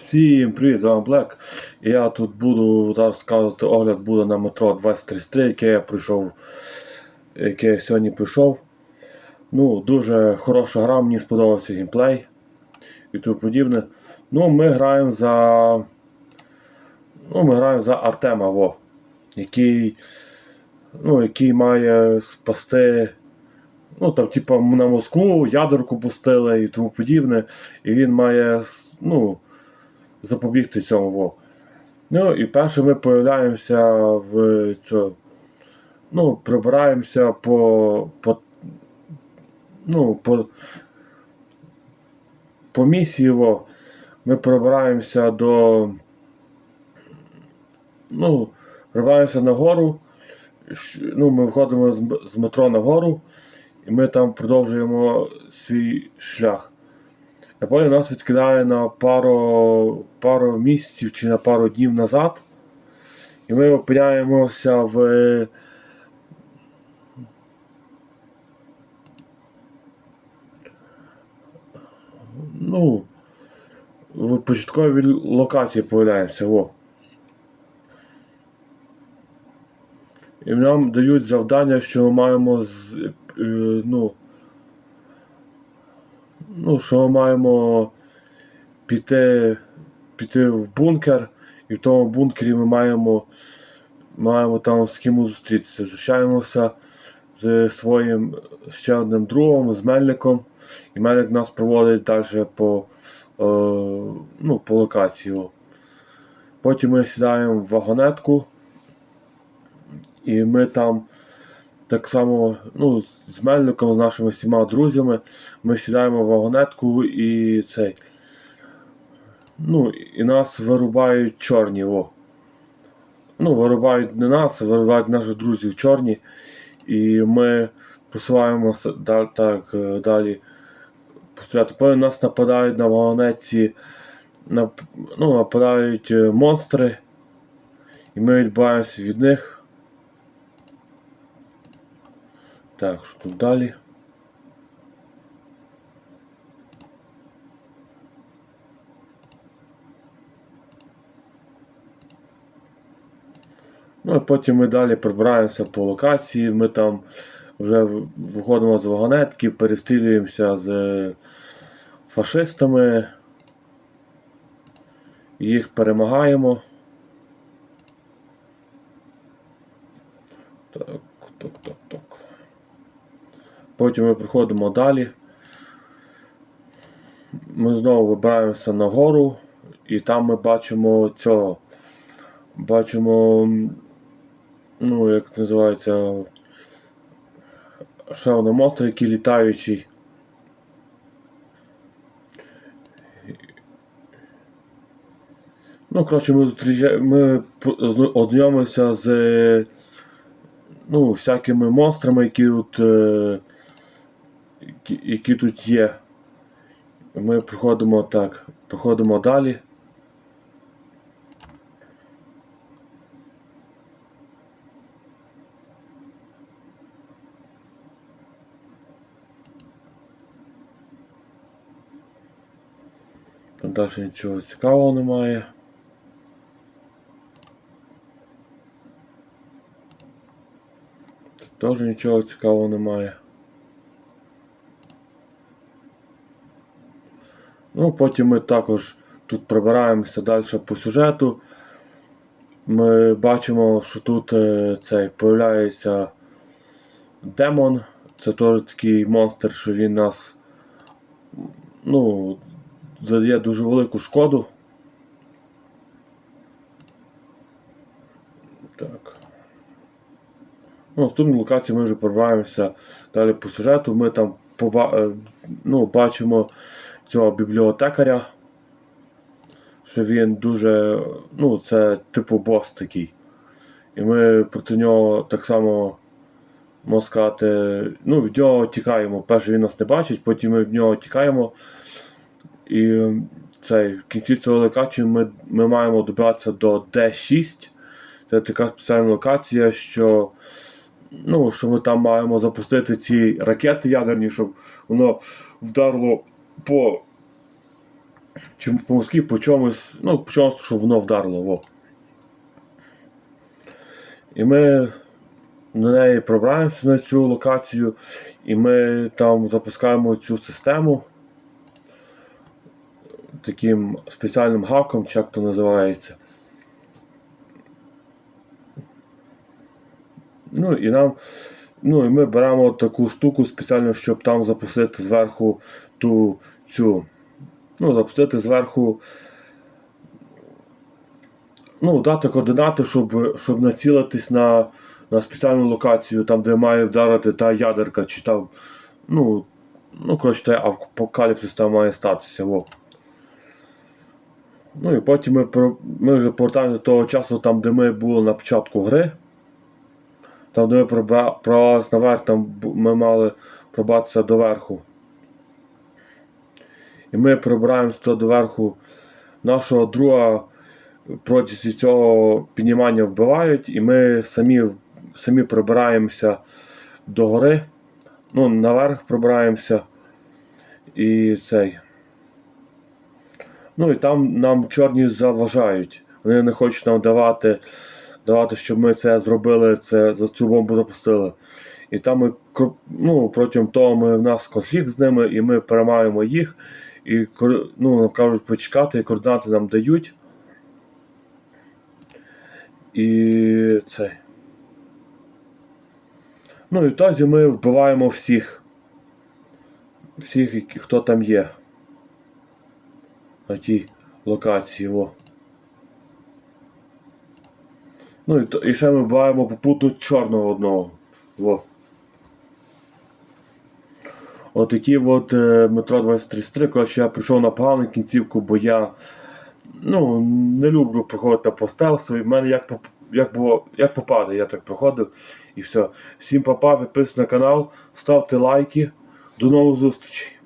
Всім привіт, з вами Блек. Я тут буду зараз огляд буде на метро 2033, яке я прийшов, яке я сьогодні прийшов. Ну, дуже хороша гра, мені сподобався геймплей і тому подібне. Ну, ми граємо за. Ну, ми граємо за Артема, во, який, ну, який має спасти. Ну, там, типа, на Москву ядерку пустили і тому подібне. І він має, ну, запобігти цьому. Ну, і перше ми появляємося в цьому. Ну, прибираємося по. по ну, по, по місії. Ми прибираємося до. Ну, прибираємося на гору. Ну, ми виходимо з, метро на гору, і ми там продовжуємо свій шлях. А потім нас відкидає на пару, пару місяців чи на пару днів назад. І ми опиняємося в. Ну, в початковій локації появляємося. Во. І нам дають завдання, що ми маємо з, е, ну, ну, що ми маємо піти, піти в бункер, і в тому бункері ми маємо, маємо там з кимось зустрітися. Зустрічаємося з своїм ще одним другом, з Мельником. І Мельник нас проводить далі по, е, ну, по локації. Потім ми сідаємо в вагонетку, і ми там так само ну, з Мельником, з нашими всіма друзями, ми сідаємо в вагонетку і цей. Ну, і нас вирубають чорні. О. Ну, вирубають не нас, вирубають наших друзів чорні. І ми просуваємося да- так е, далі. Потім нас нападають на вагонетці, нап, ну, нападають е, монстри. І ми відбуваємося від них. Так, що тут далі? Ну і потім ми далі прибираємося по локації, ми там вже виходимо з вагонетки, перестрілюємося з е, фашистами, їх перемагаємо. Так, так, так, так. Потім ми приходимо далі. Ми знову вибираємося на гору, і там ми бачимо цього. Бачимо, ну, як називається, ще один монстр, який літаючий. Ну, коротше, ми ми ознайомимося з ну, всякими монстрами, які е, які, тут є. Ми проходимо так, проходимо далі. Там далі нічого цікавого немає. Тут теж нічого цікавого немає. Ну, потім ми також тут прибираємося далі по сюжету. Ми бачимо, що тут е, цей появляється демон. Це теж такий монстр, що він нас ну, задає дуже велику шкоду. Так. Ну, наступній ми вже прибираємося далі по сюжету. Ми там поба... е, ну, бачимо цього бібліотекаря. Що він дуже. Ну, це типу бос такий. І ми проти нього так само можна сказати, ну, від нього тікаємо. Перше він нас не бачить, потім ми від нього тікаємо. І цей, в кінці цього локації ми, ми маємо добратися до D6. Це така спеціальна локація, що, ну, що ми там маємо запустити ці ракети ядерні, щоб воно вдарило по, Чи по Москві по чомусь, ну, по чомусь, щоб воно вдарило. Во. І ми на неї пробираємося на цю локацію, і ми там запускаємо цю систему таким спеціальним гаком, чи як то називається. Ну і нам. Ну, і ми беремо таку штуку спеціально, щоб там запустити зверху ту цю. Ну, запустити зверху. Ну, дати координати, щоб, щоб націлитись на, на спеціальну локацію, там, де має вдарити та ядерка, чи там. Ну, ну коротше, той апокаліпсис там має статися. Во. Ну і потім ми, ми вже повертаємося до того часу, там, де ми були на початку гри. Там, де ми пробрались наверх, там ми мали пробратися доверху. І ми пробираємося туди доверху. Нашого друга протягом цього піднімання вбивають, і ми самі, самі пробираємося до гори. Ну, наверх пробираємося. І цей. Ну і там нам чорні заважають. Вони не хочуть нам давати, давати, щоб ми це зробили, це за цю бомбу запустили. І там ми ну, протягом того ми, в нас конфлікт з ними, і ми переймаємо їх. І ну, кажуть почекати, і координати нам дають. І це. Ну і в тазі ми вбиваємо всіх. Всіх, хто там є. На тій локації. Во. Ну і, і ще ми вбиваємо попутно чорного одного. Во. Отакі от е, метро 2033. Коротше, я прийшов на погану кінцівку, бо я ну, не люблю проходити по стелсу. І в мене як, як, було, як попаде, я так проходив. І все. Всім папа, підписуйтесь на канал, ставте лайки. До нових зустрічей.